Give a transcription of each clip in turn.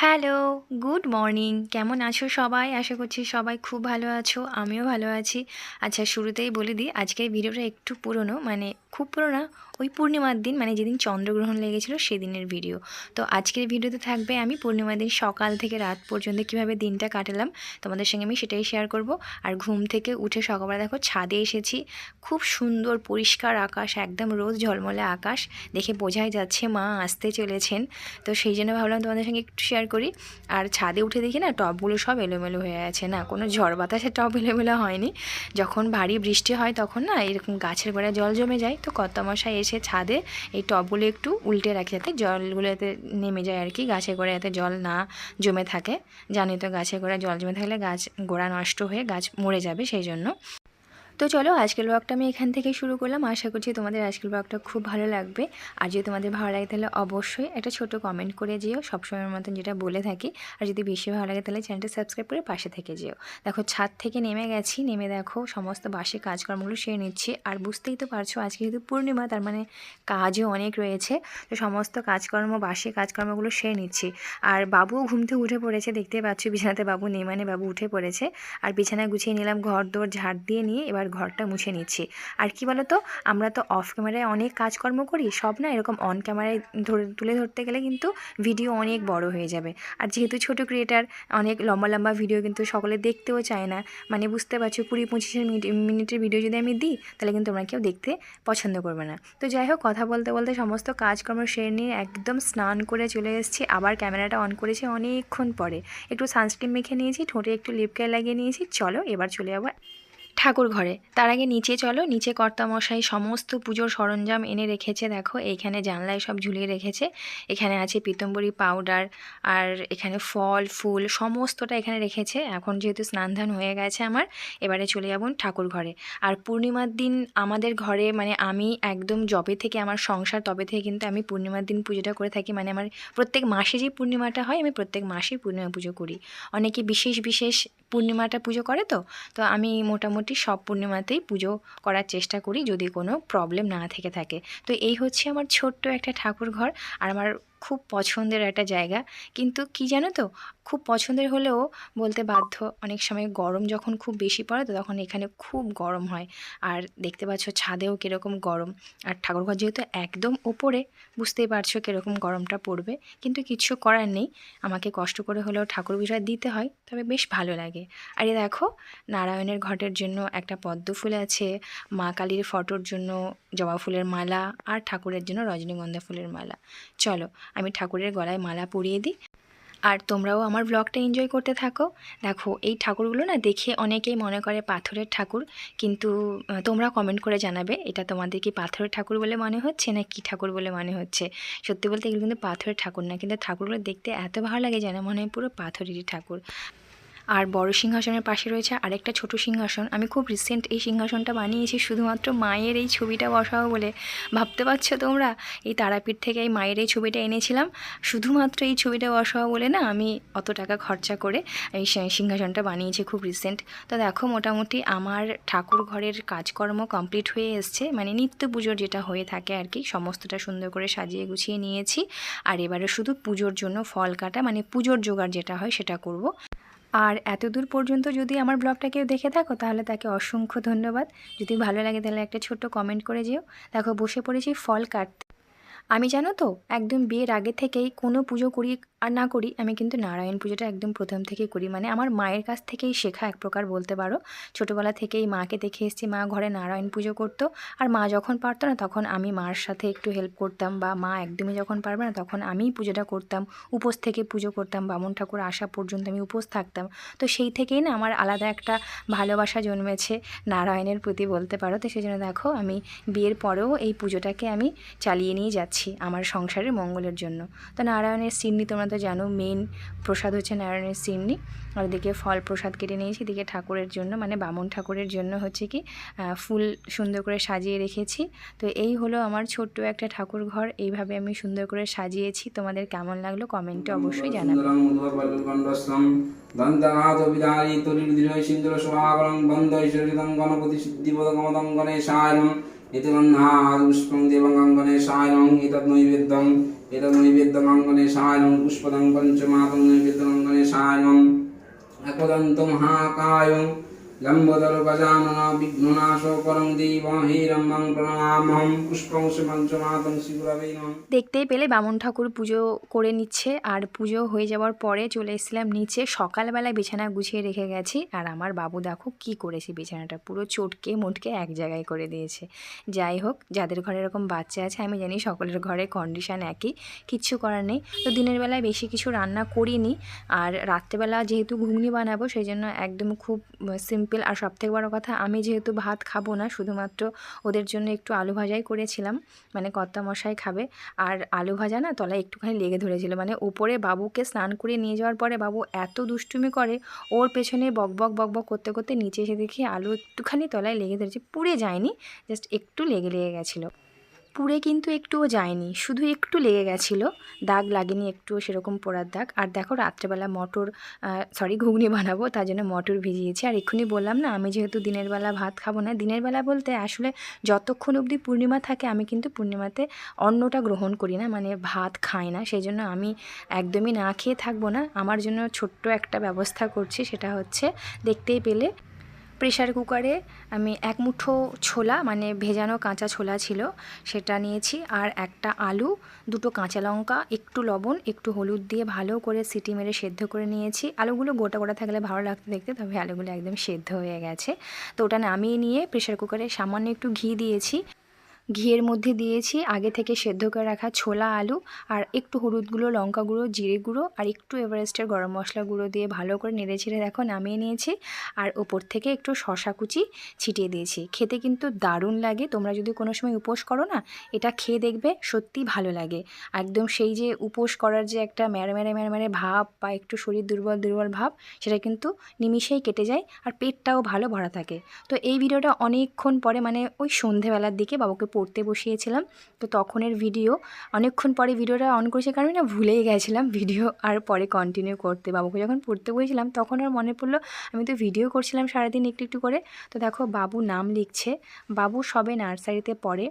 Hello, good morning. কেমন আছো সবাই? আশা করছি সবাই খুব ভালো আছো, আমিও ভালো আছি। আচ্ছা শুরুতেই বলে দিই, আজকের ভিডিওটা একটু পুরনো মানে খুব পুরোনো ওই পূর্ণিমার দিন মানে যেদিন চন্দ্রগ্রহণ লেগেছিল সেদিনের ভিডিও তো আজকের ভিডিওতে থাকবে আমি পূর্ণিমার দিন সকাল থেকে রাত পর্যন্ত কীভাবে দিনটা কাটালাম, তোমাদের সঙ্গে আমি সেটাই শেয়ার করব। আর ঘুম থেকে উঠে সকালবেলা দেখো, ছাদে এসেছি, খুব সুন্দর পরিষ্কার আকাশ, একদম রোজ ঝলমলে আকাশ, দেখে বোঝাই যাচ্ছে মা আসতে চলেছেন। তো সেই জন্য ভাবলাম তোমাদের সঙ্গে একটু শেয়ার করি। আর ছাদে উঠে দেখি না টবগুলো সব এলোমেলো হয়ে আছে না, কোনো ঝড় বাতাসে টব এলোমেলো হয়নি। যখন ভারী বৃষ্টি হয় তখন না এরকম গাছের গোড়ায় জল জমে যায়, তো কর্তামশাই এসে ছাদে এই টবগুলো একটু উল্টে রাখি যাতে জলগুলো যাতে নেমে যায় আর কি, গাছে গোড়ায় যাতে জল না জমে থাকে। জানি তো গাছে গোড়া জল জমে থাকলে গাছ গোড়া নষ্ট হয়ে গাছ মরে যাবে সেই জন্য। তো চলো আজকের ব্লগটা আমি এখান থেকে শুরু করলাম। আশা করছি তোমাদের আজকের ব্লগটা খুব ভালো লাগবে। আর যদি তোমাদের ভালো লাগে তাহলে অবশ্যই একটা ছোট কমেন্ট করে যেও। সবসময়ের মতন যেটা বলে থাকি। আর যদি বেশি ভালো লাগে তাহলে চ্যানেলটা সাবস্ক্রাইব করে পাশে থেকে যেও। দেখো ছাদ থেকে নেমে গেছি। নেমে দেখো সমস্ত বাসে কাজকর্মগুলো সেরে নিচ্ছি। আর বুঝতেই তো পারছ আজকে যেহেতু পূর্ণিমা, তার মানে কাজও অনেক রয়েছে। তো সমস্ত কাজকর্ম, বাসে কাজকর্মগুলো সেরে নিচ্ছি। আর বাবুও ঘুম থেকে উঠে পড়েছে। দেখতে পাচ্ছ বিছানাতে বাবু নেই মানে বাবু উঠে পড়েছে। আর বিছানা গুছিয়ে নিলাম ঘর দৌড় ঝাড় দিয়ে নিয়ে এবার ঘরটা মুছে নিচ্ছি। আর কি বলো তো আমরা তো অফ ক্যামেরায় অনেক কাজকর্ম করি, সব না এরকম অন ক্যামেরায় ধরে, তুলে ধরতে গেলে কিন্তু ভিডিও অনেক বড় হয়ে যাবে। আর যেহেতু ছোট ক্রিয়েটার অনেক লম্বা লম্বা ভিডিও কিন্তু সকলে দেখতেও চায় না। মানে বুঝতে পারছ, কুড়ি পঁচিশের মিনিটের ভিডিও যদি আমি দিই, তাহলে কিন্তু তোমরা কেউ দেখতে পছন্দ করবে না। তো যাই হোক, কথা বলতে বলতে সমস্ত কাজকর্ম সেরে নিয়ে একদম স্নান করে চলে এসেছি। আবার ক্যামেরাটা অন করেছি অনেকক্ষণ পরে। একটু সানস্ক্রিন মেখে নিয়েছি, ঠোঁটে একটু লিপ লাগিয়ে নিয়েছি। চলো, এবার চলে যাব ঠাকুর ঘরে। তার আগে নিচে চলো। নিচে কর্তামশাই সমস্ত পুজোর সরঞ্জাম এনে রেখেছে, দেখো। এইখানে জানলায় সব ঝুলিয়ে রেখেছে। এখানে আছে পিতম্বরী পাউডার আর এখানে ফল, ফুল, সমস্তটা এখানে রেখেছে। এখন যেহেতু স্নান ধান হয়ে গেছে আমার, এবারে চলে যাব ঠাকুর ঘরে। আর পূর্ণিমার দিন আমাদের ঘরে মানে আমি একদম জবে থেকে আমার সংসার, তবে থেকে কিন্তু আমি পূর্ণিমার দিন পুজোটা করে থাকি। মানে আমার প্রত্যেক মাসে যে পূর্ণিমাটা হয়, আমি প্রত্যেক মাসেই পূর্ণিমা পুজো করি। অনেকে বিশেষ বিশেষ পূর্ণিমাটা পুজো করে তো? তো আমি মোটামুটি সব পূর্ণিমাতেই পুজো করার চেষ্টা করি যদি কোনো প্রবলেম না থেকে থাকে। তো এই হচ্ছে আমার ছোট্ট একটা ঠাকুর ঘর আর আমার খুব পছন্দের একটা জায়গা। কিন্তু কি জানো তো? খুব পছন্দের হলেও বলতে বাধ্য অনেক সময় গরম যখন খুব বেশি পড়ে তো তখন এখানে খুব গরম হয়। আর দেখতে পাচ্ছ ছাদেও কীরকম গরম। আর ঠাকুরঘর যেহেতু একদম ওপরে, বুঝতেই পারছ কীরকম গরমটা পড়বে। কিন্তু কিছু করার নেই। আমাকে কষ্ট করে হলেও ঠাকুর বিষয় দিতে হয়, তবে বেশ ভালো লাগে। আর এ দেখো, নারায়ণের ঘটের জন্য একটা পদ্ম ফুল আছে, মা কালীর ফটোর জন্য জবা ফুলের মালা, আর ঠাকুরের জন্য রজনীগন্ধা ফুলের মালা। চলো আমি ঠাকুরের গলায় মালা পরিয়ে দিই। আর তোমরাও আমার ব্লগটা এনজয় করতে থাকো। দেখো, এই ঠাকুরগুলো না দেখে অনেকেই মনে করে পাথরের ঠাকুর, কিন্তু তোমরা কমেন্ট করে জানাবে, এটা তোমাদের কি পাথরের ঠাকুর বলে মনে হচ্ছে না কি ঠাকুর বলে মনে হচ্ছে? সত্যি বলতে এগুলো কিন্তু পাথরের ঠাকুর না, কিন্তু ঠাকুরগুলো দেখতে এত ভালো লাগে যেন মনে হয় পুরো পাথরেরই ঠাকুর। আর বড় সিংহাসনের পাশে রয়েছে আরেকটা ছোট সিংহাসন। আমি খুব রিসেন্ট এই সিংহাসনটা বানিয়েছি শুধুমাত্র মায়ের এই ছবিটা বসাবো বলে। ভাবতে পারছ তোমরা? এই তারাপীঠ থেকে এই মায়ের এই ছবিটা এনেছিলাম। শুধুমাত্র এই ছবিটা বসাবো বলে না, আমি অত টাকা খরচা করে এই সিংহাসনটা বানিয়েছি খুব রিসেন্ট তো দেখো মোটামুটি আমার ঠাকুর ঘরের কাজকর্ম কমপ্লিট হয়ে এসছে। মানে নিত্য পুজোর যেটা হয়ে থাকে আর কি, সমস্তটা সুন্দর করে সাজিয়ে গুছিয়ে নিয়েছি। আর এবারে শুধু পুজোর জন্য ফল কাটা মানে পুজোর জোগাড় যেটা হয় সেটা করব। আর এত দূর পর্যন্ত যদি আমার ব্লগটা কেউ দেখে থাকো, তাহলে তাকে অসংখ্য ধন্যবাদ। যদি ভালো লাগে, তাহলে একটা ছোট্ট কমেন্ট করে যেও। দেখো, বসে পড়েছি ফল কাটতে। আমি জানো তো, একদম বিয়ের আগে থেকেই কোনো পুজো করি আর না করি, আমি কিন্তু নারায়ণ পুজোটা একদম প্রথম থেকেই করি। মানে আমার মায়ের কাছ থেকেই শেখা এক প্রকার বলতে পারো। ছোটোবেলা থেকেই মাকে দেখে এসেছি, মা ঘরে নারায়ণ পুজো করতো। আর মা যখন পারতো না, তখন আমি মার সাথে একটু হেল্প করতাম বা মা একদমই যখন পারবে না, তখন আমিই পুজোটা করতাম। উপোস থেকে পুজো করতাম, বামুন ঠাকুর আসা পর্যন্ত আমি উপোস থাকতাম। তো সেই থেকেই না আমার আলাদা একটা ভালোবাসা জন্মেছে নারায়ণের প্রতি বলতে পারো। তো সেই জন্য দেখো, আমি বিয়ের পরেও এই পুজোটাকে আমি চালিয়ে নিয়ে যাচ্ছি আমার সংসারের মঙ্গলের জন্য। তো নারায়ণের সিন্নি তোমরা তো জানো মেন প্রসাদ হচ্ছে নারায়ণের সিন্নি। আর এদিকে ফল প্রসাদ কেটে নিয়েছি। এদিকে ঠাকুরের জন্য মানে বামন ঠাকুরের জন্য হচ্ছে কি ফুল সুন্দর করে সাজিয়ে রেখেছি। তো এই হলো আমার ছোট্ট একটা ঠাকুর ঘর। এইভাবে আমি সুন্দর করে সাজিয়েছি। তোমাদের কেমন লাগল কমেন্টে অবশ্যই জানাবে। দন্তনাথ পুষ্পং দেবঙ্গং গণেশায়নং এতৎ নৈবেদ্যং এতদ নৈবেদ্যমাঙ্গনে সায়ং পুষ্পদং পঞ্চমাতং নৈবেদ্যমঙ্গনে সায়ং একদন্ত মহাকায়ং দেখতেই পেলে বামন ঠাকুর পুজো করে নিচ্ছে, আর পুজো হয়ে যাওয়ার পরে চলে এসেছিলাম নিচে। সকালবেলায় বিছানা গুছিয়ে রেখে গেছি, আর আমার বাবু দেখো কি করেছে বিছানাটা, পুরো চটকে মোটকে এক জায়গায় করে দিয়েছে। যাই হোক, যাদের ঘরে এরকম বাচ্চা আছে, আমি জানি সকলের ঘরে কন্ডিশন একই, কিচ্ছু করার নেই। তো দিনের বেলায় বেশি কিছু রান্না করিনি, আর রাত্রেবেলা যেহেতু ঘুগনি বানাবো, সেই জন্য একদম খুব সিম্পল আর সবথেকে বড় কথা, আমি যেহেতু ভাত খাব না, শুধুমাত্র ওদের জন্য একটু আলু ভাজাই করেছিলাম মানে কর্তা মশাই খাবে। আর আলু ভাজা না তলায় একটুখানি লেগে ধরেছিল মানে উপরে বাবুকে স্নান করে নিয়ে যাওয়ার পরে বাবু এত দুষ্টুমি করে, ওর পেছনে বক বক বক বক করতে করতে নিচে এসে দেখি আলু একটুখানি তলায় লেগে ধরেছে, পুড়ে যায়নি জাস্ট একটু লেগে লেগে গেছিল। পুড়ে কিন্তু একটুও যায়নি। শুধু একটু লেগে গেছিল। দাগ লাগেনি, একটুও সেরকম পোড়ার দাগ। আর দেখো, রাত্রেবেলা মটর সরি ঘুগনি বানাবো, তার জন্য মটর ভিজিয়েছি। আর এক্ষুনি বললাম না, আমি যেহেতু দিনের বেলা ভাত খাব না, দিনের বেলা বলতে আসলে যতক্ষণ অবধি পূর্ণিমা থাকে, আমি কিন্তু পূর্ণিমাতে অন্নটা গ্রহণ করি না মানে ভাত খাই না। সেই জন্য আমি একদমই না খেয়ে থাকব না। আমার জন্য ছোট্ট একটা ব্যবস্থা করছি, সেটা হচ্ছে দেখতেই পেলে প্রেশার কুকারে আমি এক মুঠো ছোলা মানে ভেজানো কাঁচা ছোলা ছিল, সেটা নিয়েছি। আর একটা আলু, দুটো কাঁচা লঙ্কা, একটু লবণ, একটু হলুদ দিয়ে ভালো করে সিটি মেরে সেদ্ধ করে নিয়েছি। আলুগুলো গোটা গোটা থাকলে ভালো লাগতে দেখতে, তবে আলুগুলো একদম সেদ্ধ হয়ে গেছে। তো ওটা নামিয়ে নিয়ে প্রেশার কুকারে সামান্য একটু ঘি দিয়েছি। ঘিয়ের মধ্যে দিয়েছি। আগে থেকে সেদ্ধ করে রাখা ছোলা আলু আর একটু হলুদ গুঁড়ো, লঙ্কা গুঁড়ো, জিরে গুঁড়ো আর একটু এভারেস্টের গরম মশলা গুঁড়ো দিয়ে ভালো করে নেড়ে ছেড়ে দেখো নামিয়ে নিয়েছি। আর ওপর থেকে একটু শশা কুচি ছিটিয়ে দিয়েছি। খেতে কিন্তু দারুণ লাগে। তোমরা যদি কোনো সময় উপোস করো না, এটা খেয়ে দেখবে সত্যি ভালো লাগে। একদম সেই যে উপোস করার যে একটা ম্যারে ম্যারে ম্যারে ম্যারে ভাব বা একটু শরীর দুর্বল দুর্বল ভাব, সেটা কিন্তু নিমিষেই কেটে যায় আর পেটটাও ভালো ভরা থাকে। তো এই ভিডিওটা অনেকক্ষণ পরে মানে ওই সন্ধেবেলার দিকে বাবুকে পড়তে বসিয়েছিলাম। তো তখনের ভিডিও অনেকক্ষণ পরে ভিডিওটা অন করেছে, কারণ না ভুলেই গেছিলাম ভিডিও আর পরে কন্টিনিউ করতে বাবুকে। যখন পড়তে বসেছিলাম, তখন আর মনে পড়ল, আমি তো ভিডিও করছিলাম সারাদিন একটু একটু করে। তো দেখো বাবু নাম লিখছে। বাবু সবে নার্সারিতে পড়ে।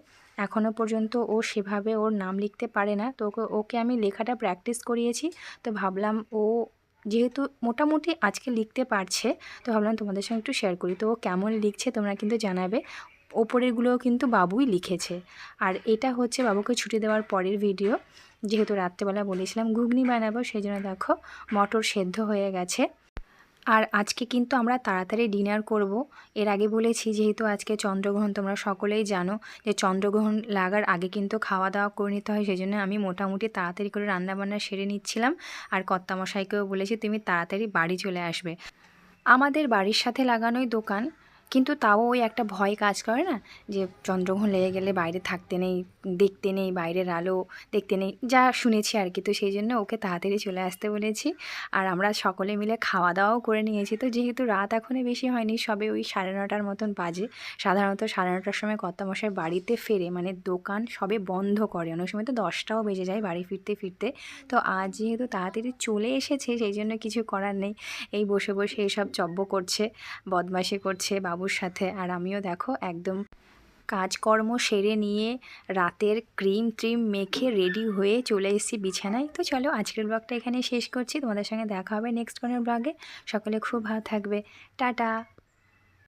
এখনও পর্যন্ত ও সেভাবে ওর নাম লিখতে পারে না। তো ওকে আমি লেখাটা প্র্যাকটিস করিয়েছি। তো ভাবলাম ও যেহেতু মোটামুটি আজকে লিখতে পারছে, তো ভাবলাম তোমাদের সঙ্গে একটু শেয়ার করি। তো ও কেমন লিখছে তোমরা কিন্তু জানাবে। ওপরেরগুলোও কিন্তু বাবুই লিখেছে। আর এটা হচ্ছে বাবুকে ছুটি দেওয়ার পরের ভিডিও। যেহেতু রাত্রেবেলা বলেছিলাম ঘুগনি বানাবো সেই জন্য দেখো মটর সেদ্ধ হয়ে গেছে। আর আজকে কিন্তু আমরা তাড়াতাড়ি ডিনার করব। এর আগে বলেছি, যেহেতু আজকে চন্দ্রগ্রহণ, তোমরা সকলেই জানো যে চন্দ্রগ্রহণ লাগার আগে কিন্তু খাওয়া দাওয়া করে নিতে হয় সেই জন্য আমি মোটামুটি তাড়াতাড়ি করে রান্নাবান্না সেরে নিচ্ছিলাম। আর কর্তামশাইকেও বলেছি, তুমি তাড়াতাড়ি বাড়ি চলে আসবে। আমাদের বাড়ির সাথে লাগানোই দোকান। কিন্তু তাও ওই একটা ভয় কাজ করে না? যে চন্দ্রগ্রহণ লেগে গেলে বাইরে থাকতে নেই, দেখতে নেই, বাইরের আলো দেখতে নেই, যা শুনেছি আর কি। তো সেই জন্য ওকে তাড়াতাড়ি চলে আসতে বলেছি। আর আমরা সকলে মিলে খাওয়া দাওয়াও করে নিয়েছি। তো যেহেতু রাত এখনই বেশি হয়নি, সবে ওই সাড়ে নটার মতন বাজে। সাধারণত সাড়ে নটার সময় কর্তামশাই বাড়িতে ফেরে মানে দোকান সবে বন্ধ করে। অনেক সময় তো দশটাও বেজে যায় বাড়ি ফিরতে ফিরতে। তো আজ যেহেতু তাড়াতাড়ি চলে এসেছে, সেই জন্য কিছু করার নেই। এই বসে বসে এসব চব্য করছে, বদমাশি করছে বাবুর সাথে। আর আমিও দেখো, একদম কাজকর্ম সেরে নিয়ে রাতের ক্রিম ট্রিম মেখে রেডি হয়ে চলে এসেছি বিছানায়। তো চলো, আজকের ব্লগটা এখানে শেষ করছি। তোমাদের সঙ্গে দেখা হবে নেক্সট কোনো ব্লগে সকলে খুব ভালো থাকবে। টাটা!